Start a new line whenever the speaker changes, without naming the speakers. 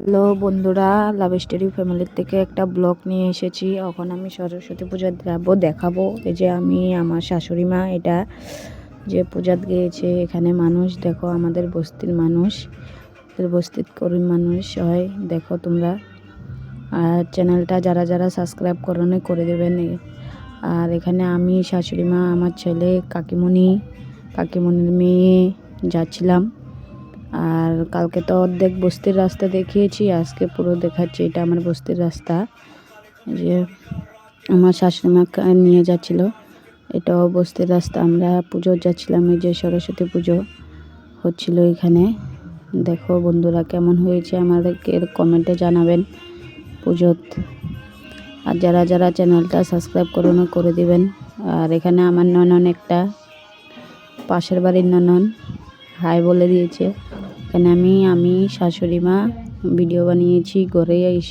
Hello বন্ধুরা love story ফ্যামিলির থেকে একটা ব্লগ নিয়ে এসেছি। এখন আমি সরস্বতী পূজা যাব দেখাবো। এই যে আমি, আমার শাশুড়ি মা, এটা যে পূজাত গিয়েছে, এখানে মানুষ, দেখো আমাদের বস্তির মানুষ বস্তির করিম মানুষ হয়, দেখো তোমরা। আর চ্যানেলটা যারা যারা সাবস্ক্রাইব করোনি করে দেবেন আর এখানে আমি, শাশুড়ি মা, আমার ছেলে, কাকিমণি, কাকিমণির মেয়ে যাচ্ছিলাম। আর কালকে তো অর্ধেক বস্তির রাস্তা দেখিয়েছি, আজকে পুরো দেখাচ্ছি এটা আমার বস্তির রাস্তা। যে আমার শাশুড়িমা নিয়ে যাচ্ছিল, এটাও বস্তির রাস্তা, আমরা পুজো যাচ্ছিলাম, এই যে সরস্বতী পুজো হচ্ছিল এখানে। দেখো বন্ধুরা কেমন হয়েছে, আমাদেরকে কমেন্টে জানাবেন পুজোত আর যারা যারা চ্যানেলটা সাবস্ক্রাইব করুন করে দিবেন। আর এখানে আমার ননন একটা, পাশের বাড়ির ননন, হাই বলে দিয়েছে। এখানে আমি আমি শাশুড়ি মা ভিডিও বানিয়েছি ঘরে এসে